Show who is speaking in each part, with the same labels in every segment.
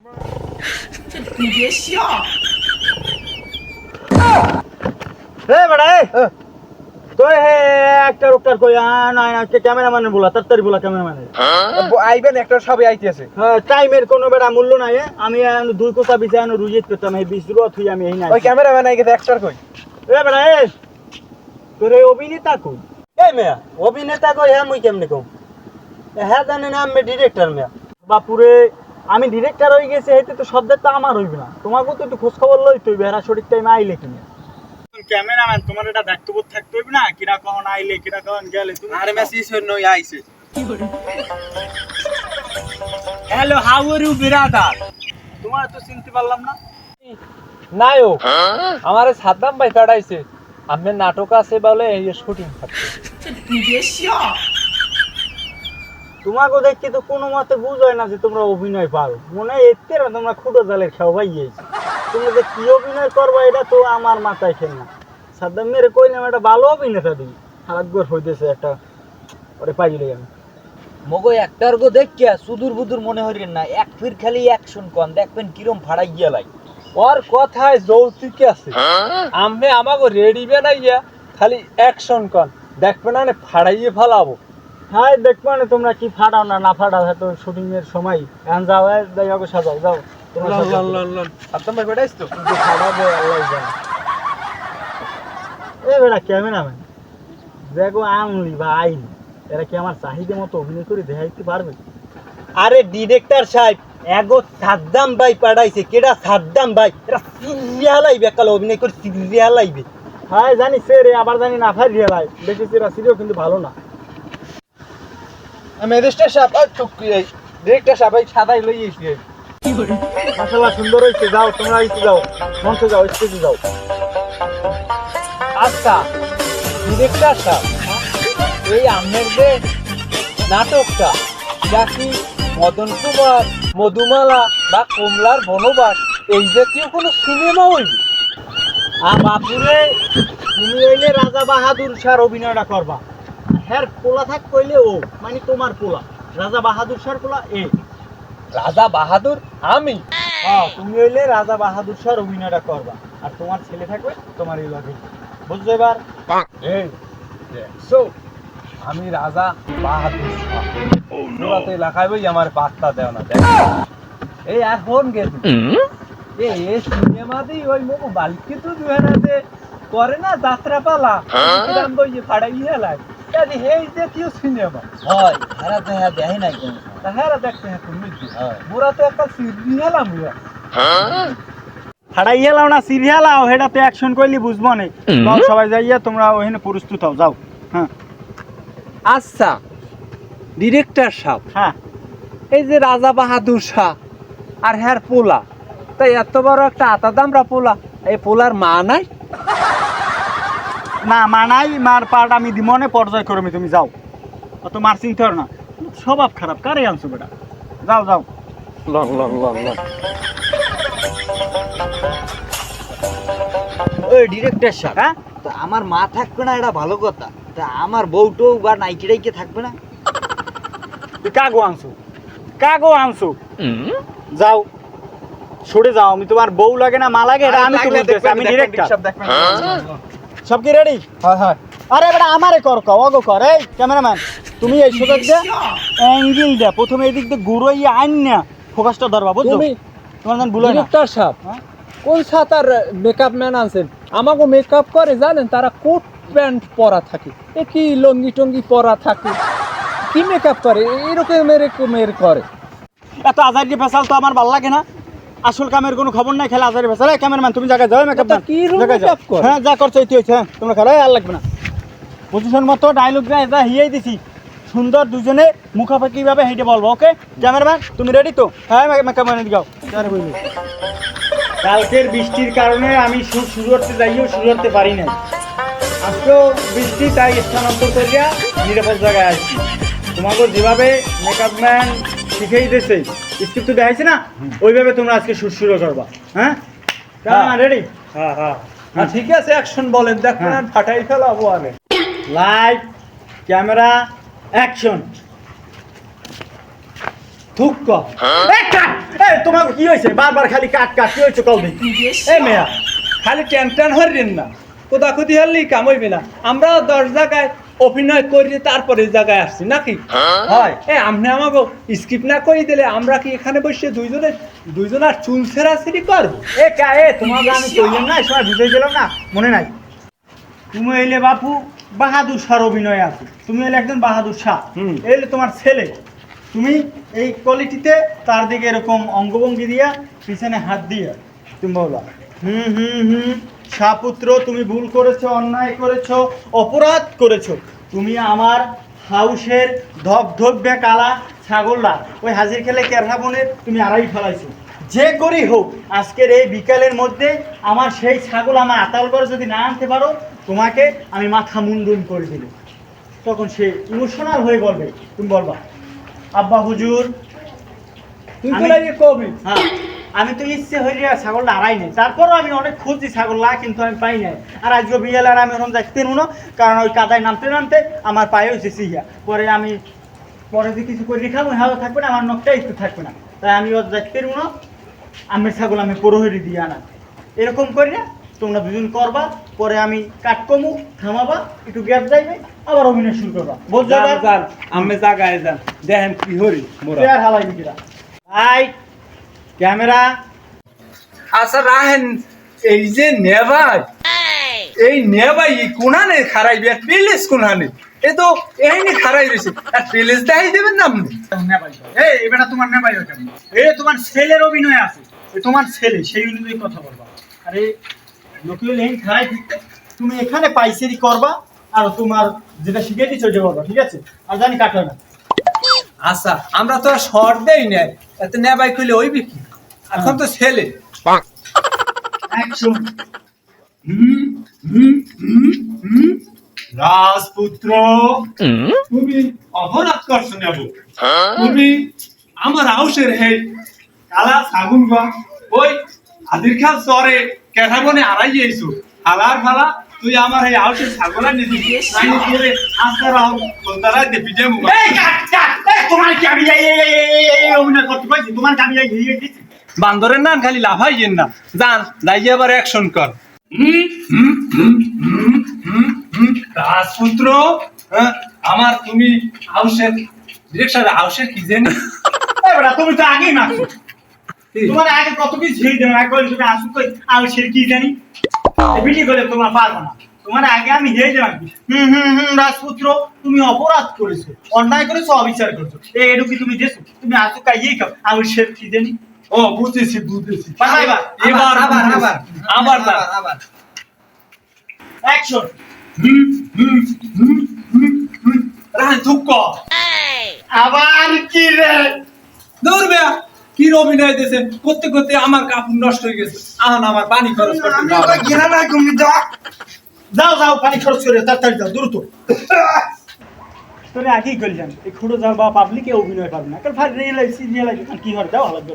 Speaker 1: 你别笑。
Speaker 2: হে বেড়া এ তো হে একটা রোকটার কই আন আইন আজকে ক্যামেরাম্যানের বলা তাড়াতাড়ি বলা ক্যামেরাম্যানের
Speaker 3: আইবেন একটা সবাই আইতেছে
Speaker 2: হ্যাঁ টাইমের কোনো বেড়া মূল্য নাই এ। আমি এখন দুই কোটা বিছে আনো রুজিত করতাম এই বিশ রুয়া থুই আমি এই নাই
Speaker 3: ওই ক্যামেরাম্যান আই গেছে একটার কই
Speaker 2: এ বেড়া এ তোর এই অভিনেতা কই এই মেয়া অভিনেতা কই হ্যাঁ মুই কেমনে কম হ্যাঁ জানেন আমি ডিরেক্টর মেয়া বাপুরে আমি ডিরেক্টর হয়ে গেছি হেতে তো শব্দের তো আমার হইবে না। তোমাকেও তো একটু খোঁজখবর লই তুই বেহারা সঠিক টাইমে আইলে কিনা। ক্যামেরাম্যান তোমার এটা দায়িত্ববোধ থাকতে হইবে না? কিরা কখন আইলে কিরা কখন গেলে তুমি
Speaker 3: আরে মেসেজ নই আইছে।
Speaker 2: হ্যালো হাউ আর ইউ বিরাদার তোমার তো চিনতে পারলাম না।
Speaker 4: নায়ক আমারে সাদ্দাম ভাই কাটাইছে। আমি নাটক আছে বলে শুটিং থাকছে
Speaker 2: তোমাকে দেখতে তো কোনো মতে বুঝায় না যে তোমরা অভিনয় পারো। মনে হয় এতে না তোমরা খুঁটো জালের খাও ভাই তোমরা যে কি অভিনয় করব, এটা তো আমার মাথায় খেল না। সাদ্দাম মেরে কইলাম, একটা ভালো অভিনেতা দিই হারাকগর হইতেছে একটা, ওরে পাইলে আমি।
Speaker 5: মগো, একটার গো দেখিয়া সুদূর বুদুর মনে হইলেন না, এক ফির খালি অ্যাকশন কন, দেখবেন কিরম ফাড়াই গিয়া লাই।
Speaker 4: ওর কথায় যৌতুক আছে। আমি আমাকে রেডি বানাইয়া খালি অ্যাকশন কন, দেখবেন নে ফাড়াইয়ে ফেলাবো।
Speaker 2: হ্যাঁ দেখব না তোমরা কি ফাটাও না না ফাটাও? হয়তো শুটিং এর সময়। এখন যাও যাই সাজাও যাও। এরা কি আমার চাহিদা মতো অভিনয় করে দেখাইতে পারবে?
Speaker 5: আরে ডিরেক্টর সাহেব এগো সাদ্দাম ভাই পাঠাইছে কেডা সাদ্দাম ভাই? এরা সিরিয়া লাইবে কাল অভিনয় করে সিরিয়া লাইবে
Speaker 2: হ্যাঁ জানি সে রে আবার জানি না ফাই রিয়েলাই দেখেছি এরা কিন্তু ভালো না।
Speaker 3: ম্যাজিস্ট্রেট সাহেব ওই টুক ডিরেক্টর সাহেব এই সাদাই লই এসি
Speaker 2: মাসাল্লাহ সুন্দর হয়েছে যাও, তোমরা ইস্তে যাও। মঞ্চে যাও, স্টেজে যাও।
Speaker 4: আচ্ছা ডিরেক্টর সাহেব এই আমের যে নাটকটা যা কি মদন কুমার, মধুমালা বা কমলার বনবাস? এই জাতীয় কোনো সিনেমা হইবে?
Speaker 2: আর বাপুরে, তুমি হইলে রাজা বাহাদুর স্যার অভিনয়টা করবা। হ্যাঁ পোলা থাক কইলে ও মানে তোমার পোলা। রাজা বাহাদুর স্যার পোলা এ।
Speaker 4: রাজা বাহাদুর? আমি?
Speaker 2: হ্যাঁ তুমি হইলে রাজা বাহাদুর স্যার অভিনয়টা করবা। আর তোমার ছেলে থাকবে তোমার এই লগে। বুঝছ এবার?
Speaker 4: এই দেখছ? আমি রাজা বাহাদুর শাহ। এলাকায় বই আমার পাত্তা দেও না দেখ। এই আর ফোন গেল এই এই সিনেমাতেই ওই মোকো বালকি তো দুহেনা করে না যাত্রা পালা বই যে ফাড়াই হেলায় আরে এই জাতীয় সিনেমা।
Speaker 5: হয় এরা তো হ্যাঁ দেখে নাই কোনো।
Speaker 4: তাহারা দেখতে হ্যাঁ তুমি কি মোরা তো একটা সিরি হেলাম ইয়া
Speaker 2: গেলাম না সিরিয়াল আও হেটা তো অ্যাকশন কইলি বুঝব না। সবাই যাইয়া তোমরা ওখানে প্রস্তুত হও যাও। হ্যাঁ।
Speaker 4: আচ্ছা ডিরেক্টর সাহেব।
Speaker 2: হ্যাঁ।
Speaker 4: এই যে রাজা বাহাদুর শাহ আর হ্যার পোলা তাই এত বড় একটা আতা দামরা পোলা এই পোলার মা নাই?
Speaker 2: না মানাই মার পাট আমি দিমনে পর্যায় করমি তুমি যাও। অত মার চিনতে পারো না। স্বভাব খারাপ কারে আনছো বেটা? যাও যাও।
Speaker 4: লন লন লন লন
Speaker 5: ওই ডিরেক্টর সাহেব
Speaker 2: হ্যাঁ?
Speaker 5: তো আমার মা থাকবে না এটা ভালো কথা। তা আমার বউটৌ বা নাইকি টাইকে থাকবে না?
Speaker 2: তুই কাগো আনছো? কাগো আনছো? যাও। সরে যাও আমি তোমার বউ লাগে না মা লাগে এটা আমি তো আমি ডিরেক্টর
Speaker 3: সব দেখবেন
Speaker 2: সব কি রেডি
Speaker 3: হ্যাঁ হ্যাঁ।
Speaker 2: আরে বেটা আমারে কর কও অগো কর এই ক্যামেরাম্যান তুমি এই সুযোগ দে অ্যাঙ্গেল দে প্রথমে এই দিক দিয়ে ঘুরোই আইন না ফোকাসটা ধরবা বুঝছ?
Speaker 4: তুমি
Speaker 2: তোমার যেন ভুলো না।
Speaker 4: ডিরেক্টর সাহেব? কোন সাতার মেকআপ ম্যান আনছেন? আমাকে মেকআপ করে জানেন তারা কোট প্যান্ট পরা থাকে এ কি লঙ্গি টঙ্গি পরা থাকে। কি মেকআপ করে? এরকম এরকমের করে।
Speaker 2: এত আজারি ফেসাল তো আমার ভালো লাগে না? আসল কামের কোনো খবর নাই খেলা আজারি এই ক্যামেরাম্যান তুমি জায়গায় যাও মেকআপ
Speaker 4: কি makeup করে?
Speaker 2: হ্যাঁ যা করছ এটি হয়েছে হ্যাঁ তোমরা খেলা আর লাগবে না। পজিশন মতো ডায়লগ না এটা হিয়াই দিছি। সুন্দর দুজনে মুখাফাকি ভাবে হেঁটে বলব ওকে ক্যামেরাম্যান তুমি রেডি তো? হ্যাঁ মেকআপ ম্যান দিকে কালকের বৃষ্টির কারণে আমি শুরু করতে যাইও শুরু করতে পারি নাই। আজকেও বৃষ্টি তাই স্থানান্তর করিয়া নিরাপদ জায়গায় আসছি। তোমাকে যেভাবে মেকআপ ম্যান শিখেই দিয়েছে স্ক্রিপ্ট দেখাইছি না? ওইভাবে তোমরা আজকে শুট করবা। হ্যাঁ? হ্যাঁ। রেডি হ্যাঁ হ্যাঁ।,
Speaker 4: হ্যাঁ। ঠিক আছে অ্যাকশন বলেন। দেখো
Speaker 2: না
Speaker 4: হ্যাঁ। ফাটাই ফেলাবো আমি
Speaker 2: লাইট ক্যামেরা অ্যাকশন থুক্ক তোমার কি হয়েছে? বারবার খালি কাট কাট। কি হয়েছে? কল
Speaker 1: এ
Speaker 4: মেয়া। খালি টেন টেন হরিন না। কোদা খুদি হারলি কাম না। আমরা দশ জায়গায় অভিনয় করি তারপরে জায়গায় আসছি নাকি? হয়? এ আপনি আমাকে স্কিপ না করে দিলে আমরা কি এখানে বসে দুইজনে দুইজন আর চুল ছেঁড়াছেড়ি করব?
Speaker 2: এ কা এ তোমাকে আমি কইলাম না সময় বুঝাই দিলাম না মনে নাই। তুমি এলে বাপু বাহাদুর শাহ অভিনয় আছে তুমি এলে একজন বাহাদুর শাহ। এলে তোমার ছেলে। তুমি এই কোয়ালিটিতে তার দিকে এরকম অঙ্গভঙ্গি দিয়া পিছনে হাত দিয়া। তুমি বলবা হুম হুম হুম। শাহপুত্র তুমি ভুল করেছ অন্যায় করেছ অপরাধ করেছ। তুমি আমার হাউসের ধবধব্যা কালা ছাগলরা। ওই হাজির খেলে কেরহা বনে তুমি আড়াই ফেলাইছো। যে করেই হোক আজকের এই বিকালের মধ্যে আমার সেই ছাগল আমার আতাল করে যদি না আনতে পারো তোমাকে আমি মাথা মুন্ডুন করে দিল তখন সে ইমোশনাল হয়ে বলবে তুমি বলবা আব্বা হুজুর
Speaker 4: তুই
Speaker 2: আমি-
Speaker 4: কবি?
Speaker 2: হ্যাঁ। আমি তো ইচ্ছে হইলে ছাগলটা হারাই নাই। তারপরও আমি অনেক খুঁজছি ছাগলটা কিন্তু আমি পাই নাই। আর আজকে বিয়ালে আর আমি ওরকম দেখতে না কারণ ওই কাদায় নামতে নামতে আমার পায়ে হয়েছে সিহিয়া পরে আমি পরে যে কিছু করে খাব হাওয়া থাকবে না আমার নখটা একটু থাকবে না। তাই আমি ওর দেখতে না আমের ছাগল আমি পরোহরি দিয়ে আনা। এরকম করি না তোমরা দুজন করবা পরে আমি কাট কমু থামাবা একটু গ্যাপ যাইবে আবার অভিনয় শুরু করবা?
Speaker 4: যান আমি জায়গায় যান দেখেন কি হরি মোরা।
Speaker 2: হালাই ক্যামেরা।
Speaker 4: আচ্ছা রাহেন এই যে নেবাই এই নেবাই কোনানে আর প্লেস কোনানে? এ তো খারাই রয়েছে আর প্লেস দেখাই দেবেন না আপনি?
Speaker 2: এই তোমার ওটা এ তোমার ছেলের অভিনয় আছে। তোমার ছেলে সেই অনুযায়ী কথা বলবা। আরে লোকেও লেন দিতে তুমি এখানে পাইসেরি করবা আর তোমার যেটা শিখে দিচ্ছ বলবা ঠিক আছে? আর জানি কাটো না।
Speaker 4: আচ্ছা আমরা তো শর্ট দেই নাই। এত নেবাই কইলে ওই বিকি এখন তো ছেলে
Speaker 2: অ্যাকশন রাজপুত্র
Speaker 4: তুমি অপরাধ করছ নেব তুমি আমার হাউসের হে কালা সাগুন গা ওই আদির খাল সরে কেঠাবনে আড়াই যাইছো হালার ফালা তুই আমার এই হাউসের ছাগলা নিবি নাইনি করে আস্তে রাও তোতারা দেবি যে মুগা
Speaker 2: এই কাট কাট এই তোমার কি আমি এই এই- এই- এই- অভিনয় করতে পারছি তোমার কি আমি এই এই
Speaker 4: বান্দরের নাম খালি লাফাইয়েন না জান যাই আবার অ্যাকশন কর। রাজপুত্র হ্যাঁ, আমার তুমি হাউসের ডিরেকশন হাউসের কি জানি?
Speaker 2: তুমি তো আগেই মারছো। তোমার আগে কত কিছু ঝেড়ে দেবো এক বলে তুমি আসুক সে কি জানি? বিলি করে তোমার পারব না। তোমার আগে আমি হেরে দিলাম হুম হুম হুম রাজপুত্র তুমি অপরাধ করেছ অন্যায় করেছ অবিচার করেছ। এই এটু তুমি দেছো তুমি আসুক কাইয়েই খাও আমি কি জানি?
Speaker 4: ও বুঝেছি বুঝেছি
Speaker 2: এবার
Speaker 3: আবার। আবার,
Speaker 4: আবার
Speaker 3: আবার
Speaker 2: অ্যাকশন
Speaker 4: রান
Speaker 2: আবার। কি রে?
Speaker 4: কি অভিনয় দিয়েছে? করতে করতে আমার কাপড় নষ্ট হয়ে গেছে। আহন আমার পানি খরচ করতে
Speaker 2: যাও যাও যাও পানি খরচ করে তাড়াতাড়ি যাও দ্রুত তোরে আগেই করলাম এই খুঁড়ো যাও বা পাবলিকে অভিনয় পাবে না। কারণ রিয়েলাইজ রিয়েলাইজ কি হয় দাও আলাদা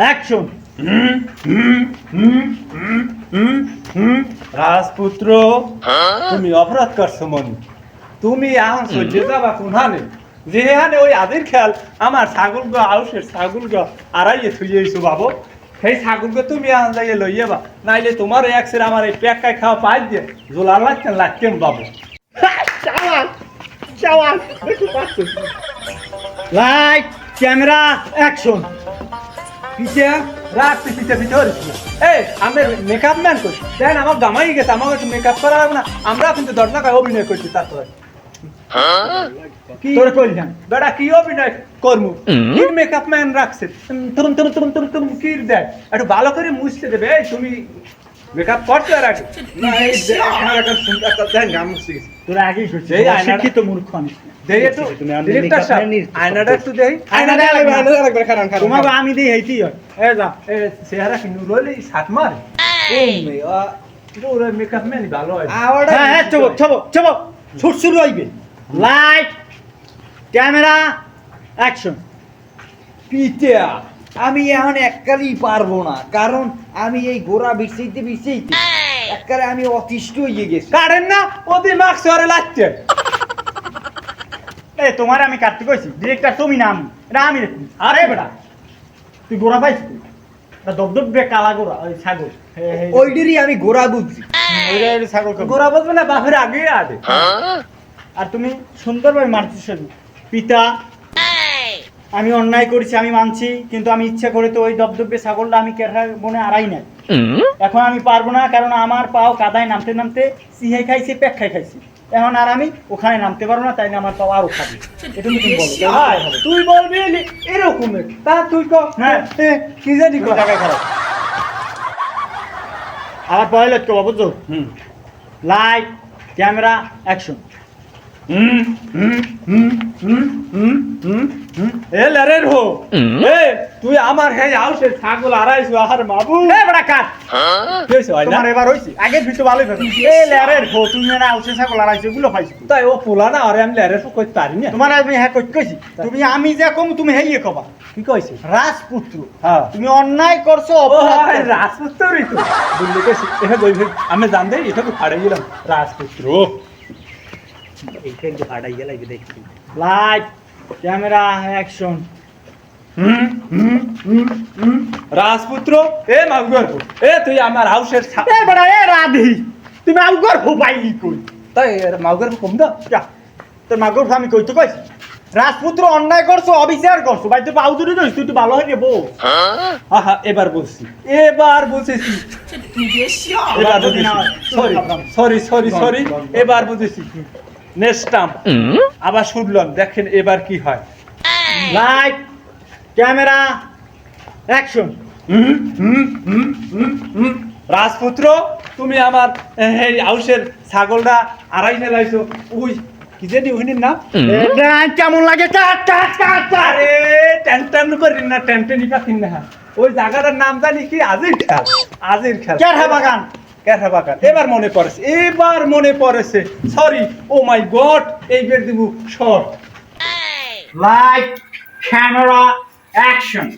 Speaker 2: অ্যাকশন
Speaker 4: রাজপুত্র তুমি অপরাধ করছ মনি। তুমি এখন সহ্য যাবা কোনহানে। যেহানে ওই আদির খেয়াল আমার ছাগল গো আউসের ছাগল গো আড়াইয়ে থুইয়েছো বাবু। সেই ছাগল গো তুমি এখন যাইয়ে লইয়ে বা নাইলে তোমার একসের আমার এই পেকাই খাওয়া পাই দিয়ে জোলা লাগতেন লাগতেন বাবু।
Speaker 2: লাইট ক্যামেরা অ্যাকশন
Speaker 4: পিছিয়ে পিছিয়ে হরিস এই আমি মেকআপ ম্যান করছি আমার গেছে আমাকে একটু মেকআপ করা হবে না। আমরা কিন্তু অভিনয় করছি তারপরে কি?
Speaker 2: তোরে কইলাম
Speaker 4: বেটা কি অভিনয় করমু? কি মেকআপ ম্যান রাখছে? তুম তুম তুম তুম তুম কি দেখ? একটু ভালো করে মুছতে দেবে। এই তুমি মেকআপ করতে আর আগে। না এই আমার একটা সুন্দর
Speaker 2: তোরা আগেই করছিস
Speaker 4: এই
Speaker 2: শিক্ষিত মূর্খ আমি।
Speaker 4: দেই একটু।
Speaker 2: তুমি আমি
Speaker 4: ডিরেক্টর
Speaker 2: makeup
Speaker 4: সাহেব আয়নাটা একটু দেই।
Speaker 2: আয়নাটা লাগবে, আয়নাটা লাগবে,
Speaker 4: খারান
Speaker 2: তোমাকে আমি দিই হেইতি হয়।
Speaker 4: এ যা এ চেহারা কি নুরলি সাত মার পুরো মেকআপ ম্যান ভালো হয়।
Speaker 2: হ্যাঁ হ্যাঁ চবো চবো চবো শুট শুরু হইবে। লাইট ক্যামেরা অ্যাকশন
Speaker 3: পিটা আমি এখন এককালেই পারব না কারণ আমি এই গোড়া বিছাইতে বিছাইতে এককালে আমি অতিষ্ঠ হয়ে গেছি।
Speaker 4: কারেন না ওদি মার্কস করে লাগছে।
Speaker 2: এ তোমার আমি কাটতে কইছি ডিরেক্টর তুমি না আমি এটা আমি রে আরে বেটা তুই গোড়া এটা দবদবে কালা গোড়া ওই ছাগল। হে, হে।
Speaker 3: ওইটারই আমি গোড়া বুঝছি।
Speaker 2: ওইটা ছাগল।
Speaker 4: গোরা বলবে না বাপের আগে আদে
Speaker 2: আর তুমি সুন্দরভাবে মারছিস পিতা আমি অন্যায় করেছি আমি মানছি কিন্তু আমি ইচ্ছা করে তো ওই দবদবে ছাগলটা আমি কেটে বনে আড়াই নাই এখন আমি পারব না কারণ আমার পাও কাদায় নামতে নামতে সিহাই খাইছি পেক খাই খাইছি। এখন আর আমি ওখানে নামতে পারব না তাই না আমার পাও আরও খাবে। এটা তুমি বলো
Speaker 4: ভাই তুই বলবি এরকম তা তুই ক
Speaker 2: হ্যাঁ।
Speaker 4: কি জানি
Speaker 2: তুই জায়গায় খারাপ আবার পরে লক্ষ্য বুঝছ?
Speaker 4: হুম।
Speaker 2: লাইট ক্যামেরা অ্যাকশন
Speaker 4: এ তুই আমার হে আউসে ছাগল আর মাবু।
Speaker 2: এ বড়া কাট
Speaker 4: হয়? না?
Speaker 2: তোমার এবার হইছে ফেলো এ লেরের ভো তুমি না আউসে ছাগল আড়াইছে গুলো পাইছো
Speaker 4: তাই ও পোলা না আরে আমি কইতে পারি না।
Speaker 2: তোমার আমি হ্যাঁ কই কইছি। তুমি আমি যে কম তুমি হেইয়ে কবা।
Speaker 4: কি কইছে?
Speaker 2: রাজপুত্র।
Speaker 4: হ্যাঁ।
Speaker 2: তুমি অন্যায় করছ অপরাধ
Speaker 4: হায়। রাজপুত্রই তো। এটা কই আমি জান দেই এটা তো ফাড়াই গেলাম। রাজপুত্র।
Speaker 2: এইখান ফাটাই
Speaker 4: দেখছি লাইট ক্যামেরা অ্যাকশন রাজপুত্র এ এ তুই আমার হাউসের
Speaker 2: এ বড় এ রাধি হো কই?
Speaker 4: তাই কম
Speaker 2: দা আমি কই রাজপুত্র অন্যায় করছ অবিচার করছ ভাই তুই বাউদুরি নই তুই তো ভালো হয়ে? নেব হ্যাঁ?
Speaker 4: আহা এবার বলছি এবার
Speaker 2: বলতেছি
Speaker 4: সরি সরি সরি সরি এবার বুঝেছি। নেক্সট টাইম আবার শুনলাম দেখেন এবার কি হয়।
Speaker 2: লাইট ক্যামেরা অ্যাকশন
Speaker 4: রাজপুত্র তুমি আমার এই হাউসের ছাগলটা আড়াই ফেলাইছো। উই কি জানি ওইনের নাম?
Speaker 2: কেমন লাগে?
Speaker 4: আরে টেন টেন করি না টেন টেনি পাখিন না ওই জায়গাটার নাম জানি কি? আজির খেল। আজির খেল।
Speaker 2: বাগান।
Speaker 4: কেরহা বাগান এবার মনে পড়েছে, এবার মনে পড়েছে। সরি ও মাই গড এইবার দিব শর্ট।
Speaker 2: লাইট ক্যামেরা অ্যাকশন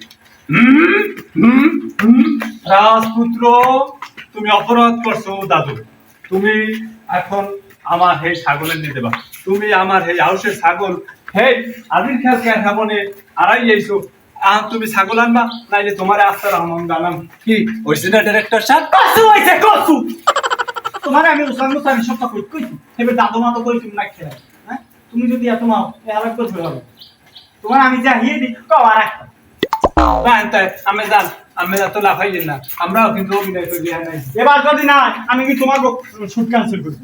Speaker 4: রাজপুত্র, তুমি অপরাধ করছ দাদু। তুমি এখন আমার হে ছাগলের নিতে পারো। তুমি আমার হে হাউসের ছাগল। হে আজির খেয়াল মনে আড়াই যাইছো আহ তুমি ছাগল আনবা নাইলে তোমার আস্তার কি ডিরেক্টর সাহেব
Speaker 2: কসু হইছে কসু! তোমার আমি উসান মুসান সব কই কইছি। এবার দাদু মা তো কই তুমি না খেলা হ্যাঁ? তুমি যদি এত মাও এ করে তোমার আমি যা হিয়ে দি কও আর একটা
Speaker 4: না তাই আমি জান আমি না। আমরাও কিন্তু অভিনয় করি হ্যাঁ নাই।
Speaker 2: এবার যদি না আমি কি তোমার শুট ক্যান্সেল করি।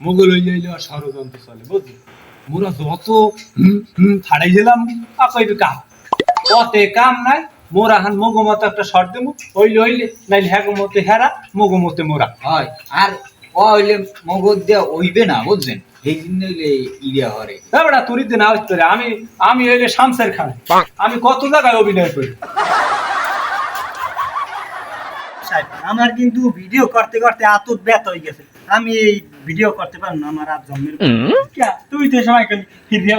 Speaker 4: মোগল হয়ে যাইলে ষড়যন্ত্র চলে বুঝলি? মোরা যত ছাড়াই গেলাম কাম। পথে কাম নাই মোরা হান মগো মতো একটা শর্ট দেবো হইলে হইলে নাইলে হ্যাগো মতে হেরা মগো মতে মোরা।
Speaker 3: হয় আর ও হইলে মগজ দেওয়া হইবে না বুঝছেন? এই জন্য ইডিয়া হরে।
Speaker 4: তুরিতে না হইতে আমি আমি হইলে শামসের খান। আমি কত জায়গায় অভিনয় করি
Speaker 2: সাহেব, আমার কিন্তু ভিডিও করতে করতে আতুর ব্যথ হয়ে গেছে। আমি এই ভিডিও করতে পারব না আমার আর জন্মের তুই তো সময় খালি ফিরিয়ে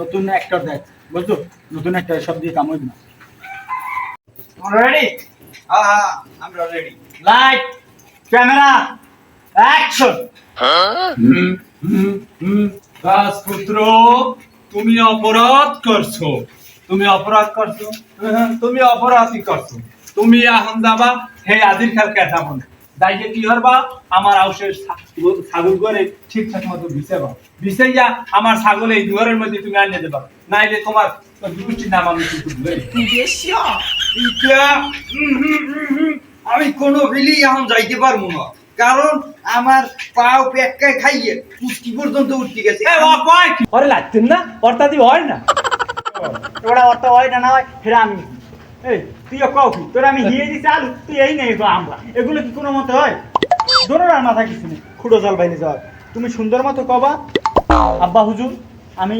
Speaker 2: নতুন অ্যাক্টর দেখ বুঝছ? নতুন একটা সব দিয়ে কাম হইবে না। রেডি
Speaker 3: হ্যাঁ হ্যাঁ আমরা রেডি
Speaker 2: লাইট ক্যামেরা অ্যাকশন
Speaker 4: হুম, হুম, হুম। রাজপুত্র তুমি অপরাধ করছ। তুমি অপরাধ করছ। হ্যাঁ, তুমি অপরাধই করছ। তুমি এখন যাবা হে আদির খেল কেটা মনে দাইকে কি হরবা আমার আউশের ছাগল করে ঠিকঠাক মতো বিছাবা বিছাইয়া আমার ছাগল এই দুয়ারের মধ্যে তুমি আনিয়ে দেবা। নাইলে তোমার দুষ্টি নাম আমি কিন্তু
Speaker 3: আমি কোনো ভিলি এখন যাইতে পারব না। কারণ আমার পাও পেটকায় খাইয়ে পুষ্টি পর্যন্ত উঠতে গেছে।
Speaker 4: ওরে লাগতেন না? অর্থাৎ হয় না?
Speaker 2: ওরা অর্থ হয় না না হয় ফেরা আমি। তুই কও কি? তোর আমি হ্যাঁ। হিয়ে। দিছি আলু তুই এই নেই আমরা এগুলো কি কোনো মতে হয়? ধরো আর মাথা কিছু নেই। খুঁড়ো জল যাওয়ার। তুমি সুন্দর মতো কবা আব্বা হুজুর আমি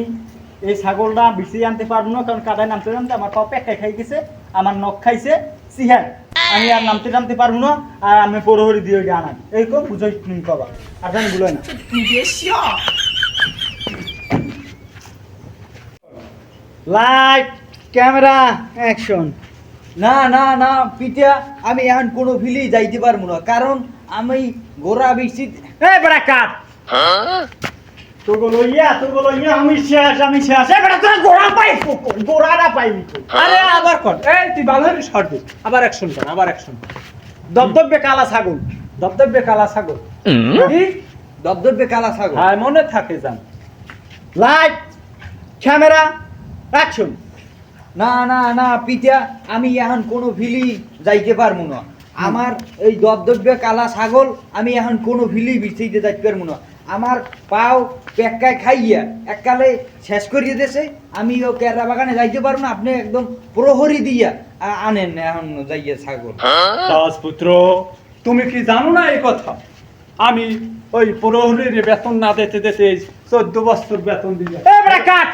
Speaker 2: এই ছাগলটা বিছিয়ে আনতে পারব না কারণ কাদায় নামতে নামতে আমার পা পেটটাই খাই গেছে আমার নখ খাইছে সিহার। আমি আর নামতে নামতে পারব না আর আমি পরোহরি দিয়ে ওইটা আনাই এইরকম বুঝোই তুমি কবা আর জানি বলো না। লাইট ক্যামেরা অ্যাকশন
Speaker 3: না না না পিঠা আমি এখন কোনো ফিলি যাইতে পারব না। কারণ আমি গোড়া বেশি
Speaker 2: এই বেটা কাট তোকে লইয়া তোকে লইয়া আমি শেষ আমি শেষ। এই বেটা তোরা গোড়া পাই পাইবি
Speaker 4: আরে আবার কর। এই তুই শর্ট দে। আবার অ্যাকশন কর আবার অ্যাকশন
Speaker 2: কালা ছাগল
Speaker 4: কালা ছাগল।
Speaker 3: কালা ছাগল।
Speaker 4: হ্যাঁ মনে থাকে জান।
Speaker 2: লাইট ক্যামেরা অ্যাকশন
Speaker 3: না না না পিঠা আমি এখন কোনো ফিলি যাইতে পারব না। আমার এই দবদবে কালা ছাগল আমি এখন কোনো ফিলি বিছাইতে যাইতে পারব না। আমার পাও পেক্কায় খাইয়া এককালে শেষ করিয়ে দেছে আমি ও কেরা বাগানে যাইতে পারব না আপনি একদম প্রহরী দিয়া আনেন এখন যাইয়া ছাগল।
Speaker 4: রাজপুত্র তুমি কি জানো না এই কথা? আমি ওই প্রহরীর বেতন না দিতে দিতে চোদ্দ বছর বেতন দিয়ে
Speaker 2: কাট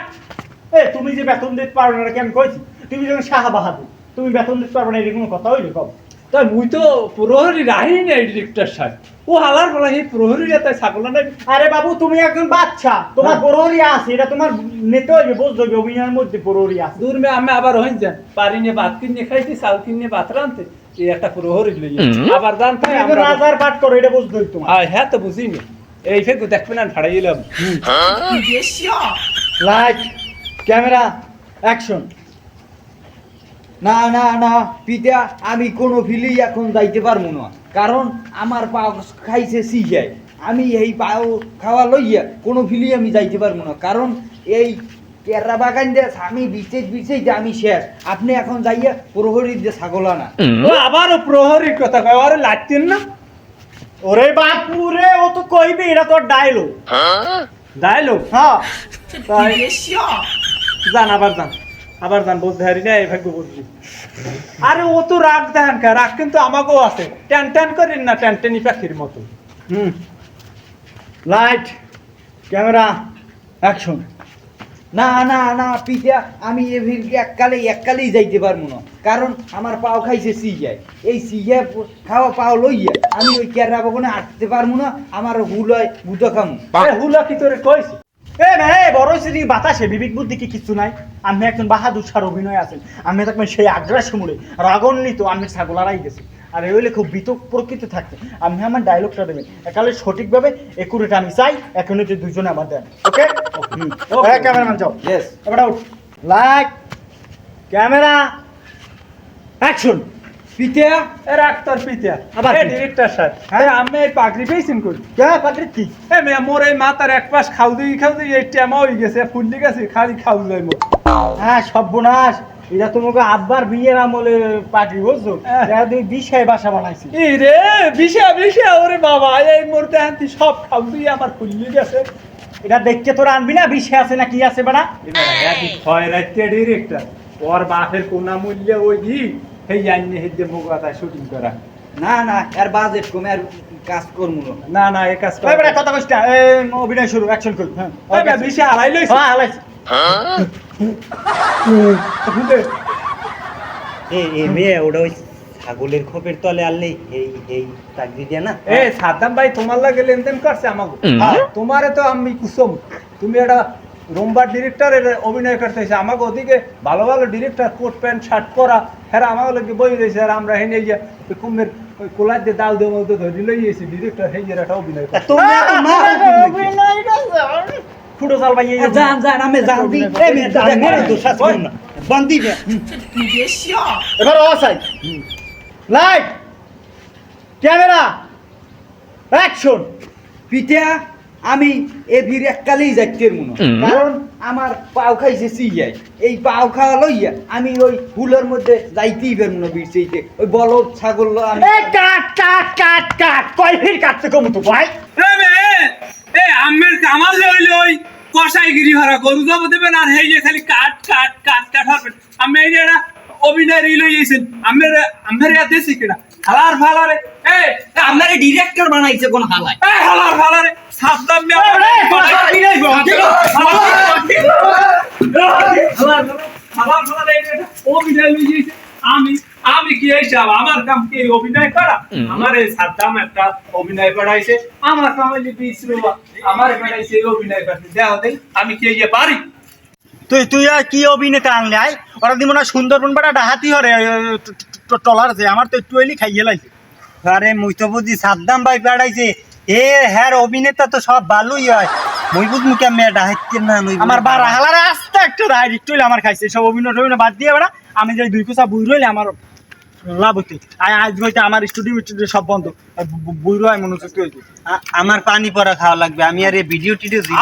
Speaker 2: এ তুমি যে বেতন দিতে পারো না কেন কইছি? তুমি যখন সাহা বাহাদুর তুমি বেতন দিতে পারব না এরকম কথা হইলে কম
Speaker 4: তাই মুই তো প্রহরী রাহি না ডিরেক্টর সাহেব। ও হালার বলা এই প্রহরী রে তাই ছাগল না
Speaker 2: আরে বাবু তুমি একজন বাচ্চা তোমার প্রহরী আছে এটা তোমার নিতে হইবে বুঝতে হইবে অভিনয়ের মধ্যে প্রহরী আছে।
Speaker 4: দূর মে আমি আবার হইন যান। পারি নিয়ে ভাত কিনে খাইছি চাল কিনে ভাত রানতে এই একটা প্রহরী লই আবার দান
Speaker 2: তাই
Speaker 4: আমরা
Speaker 2: রাজার পাঠ করে এটা বুঝতে হইতো।
Speaker 4: আয় হ্যাঁ তো বুঝিনি। এই ফেকু দেখবেন না
Speaker 1: ভাড়াইলাম
Speaker 2: লাইক ক্যামেরা অ্যাকশন
Speaker 3: না না না পিতা আমি কোনো ফিলি এখন যাইতে পারব না। কারণ আমার পা খাইছে সিজাই আমি এই পাও খাওয়া লইয়া কোনো ফিলি আমি যাইতে পারব না। কারণ এই কেরা বাগান দিয়ে আমি বিচেজ বিচেজ আমি শেষ। আপনি এখন যাইয়া প্রহরীর দিয়ে ছাগল আনা।
Speaker 4: ও আবারও প্রহরীর কথা কয় আরে লাগতেন না।
Speaker 2: ওরে বাপু রে ও তো কইবে এটা তোর ডায়লগ
Speaker 4: ডায়লগ
Speaker 2: হ্যাঁ।
Speaker 4: যান আবার যান আবার যান বলতে হারি না এই ভাগ্য বলছি আরে ও তো রাগ দেখান কে রাগ কিন্তু আমাকেও আছে। ট্যান ট্যান করেন না ট্যান ট্যানি পাখির মতো।
Speaker 2: হুম। লাইট ক্যামেরা অ্যাকশন
Speaker 3: না না না পিঠা আমি এ ভিড়কে এককালে এককালেই যাইতে পারব না। কারণ আমার পাও খাইছে সিজায় এই সিজা খাওয়া পাও লইয়া আমি ওই কেরা বগনে আটতে পারব না আমার হুলয় বুটো খামু।
Speaker 4: হুলা কি তোরে কইছি?
Speaker 2: এ ভাই বড় শ্রী বাতাসে বিবেক বুদ্ধি কি কিছু নাই? আমি একজন বাহাদুর সার অভিনয় আছেন। আমি থাকবেন সেই আগ্রাসী মূলে রাগান্বিত আমি ছাগল আড়াই গেছি। আর এই হইলে খুব বিতক প্রকৃতি থাকতে। আমি আমার ডায়লগটা দেবেন। একালে সঠিকভাবে একুরেট আমি চাই এখন হচ্ছে দুজনে আমার দেন। ওকে ওকে ক্যামেরাম্যান যাও।
Speaker 3: Yes.
Speaker 2: এবার আউট লাইক ক্যামেরা অ্যাকশন
Speaker 3: পিতা
Speaker 4: পিতা
Speaker 2: আবার
Speaker 4: এ ডিরেক্টর স্যার। হ্যাঁ। আমি এই পাগড়ি পেয়েছেন
Speaker 2: কে কি?
Speaker 4: এ মোর এই মাথার এক পাশ খাও দিই খাও দিই এই টেমা হয়ে গেছে ফুললি গেছে খালি খাও যাই মোর
Speaker 2: হ্যাঁ সর্বনাশ। এটা তোমাকে আব্বার বিয়ের আমলে পার্টি বুঝছ?
Speaker 4: হ্যাঁ।
Speaker 2: এটা বিশায় বাসা বানাইছি।
Speaker 4: এই রে বিশা বিশা ওরে বাবা এই মুহূর্তে আনতি সব খাও দিই আমার ফুললি গেছে।
Speaker 2: এটা দেখতে তোরা আনবি না? বিষে আছে না কি আছে বাড়া
Speaker 4: ছয় রাত্রে ডিরেক্টর? ওর বাপের কোনা মূল্য ওই দি সেই জানি হেদ্যে মুগাতায় শুটিং করা।
Speaker 3: না না এর বাজেট কমে আর কাজ করব না।
Speaker 4: না না এ কাজ
Speaker 2: এই কথা কইছ না এই অভিনয় শুরু অ্যাকশন কর হ্যাঁ।
Speaker 4: কর হারাই লইছে।
Speaker 2: হ্যাঁ হালাইছি। এ এ মেয়ে ওটা ওই ছাগলের খোপের তলে আনলেই এই এই চাকরি দিয়া না?
Speaker 4: এ সাদ্দাম ভাই তোমার লাগে লেনদেন করছে আমাকে তোমারে তো আমি কুসুম। তুমি একটা রোমবার ডিরেক্টরের অভিনয় করতেছে আমাকে ওদিকে ভালো ভালো ডিরেক্টর কোট প্যান্ট শার্ট পরা হ্যাঁ আমার লোককে বই দিয়েছে আর আমরা হেনে যে কুমের কোলার দিয়ে দাল দেওয়ার মধ্যে ধরে লইয়েছি ডিরেক্টর হেই যে একটা অভিনয়
Speaker 2: ফুটো চাল ভাই
Speaker 3: যান যান আমি যান দি
Speaker 2: তো না। Light camera
Speaker 3: action. আমি এ ভিড় এককালেই যাইতে মনে কারণ আমার পাও খাইছে সিজাই এই পাও খাওয়া লইয়া আমি ওই হুলের মধ্যে যাইতেই পারব না বিরছেইতে ওই বলদ ছাগল ল- আমি
Speaker 2: কাট কাট কাট কাট। কয় ফির কাটতে কম তো ভাই?
Speaker 6: এ আমের কামাল লই লই কষাই গিরি হারা গরু যাব দেবেন আর হেই যে খালি কাট কাট কাট কাট হবেন আমি এই যে অভিনয় ই লই আইছেন আমের আমের দেশি কিনা
Speaker 4: হালার ফালারে। এ
Speaker 3: আপনার ডিরেক্টর বানাইছে কোন হালায়।
Speaker 4: এই হালার ফালারে। সাবধান আমি আমি কি এই যাব আমার কাম কি অভিনয় করা? আমার এই সাদ্দাম একটা অভিনয় করাইছে। আমার আমার করাইছে এই অভিনয় করতে। দেও দেই আমি কি এই পারি?
Speaker 2: তুই তুই আর কি অভিনেতা আনলে আই ওরা দিব না সুন্দরবন বেড়া ডাহাতি হরে টলার যে আমার তো একটু এলি খাইয়ে লাইছে
Speaker 5: আরে মুই তো বুঝি সাদ্দাম ভাই বেড়াইছে এ হ্যার অভিনেতা তো সব ভালোই হয় মই বুঝমু কে মেয়ে ডাহাইতে না
Speaker 2: আমার বারা হালার আস্তে একটু আমার খাইছে সব অভিনয় টভিনয় বাদ দিয়ে বেড়া আমি যে দুই কোসা বুই রইলে আমার লাভ হতে আজ হইতে আমার স্টুডিও স্টুডিও সব বন্ধ বুই রয় মনে হচ্ছে
Speaker 5: আমার পানি পরা খাওয়া লাগবে আমি আর এই ভিডিও টিডিও
Speaker 4: দিই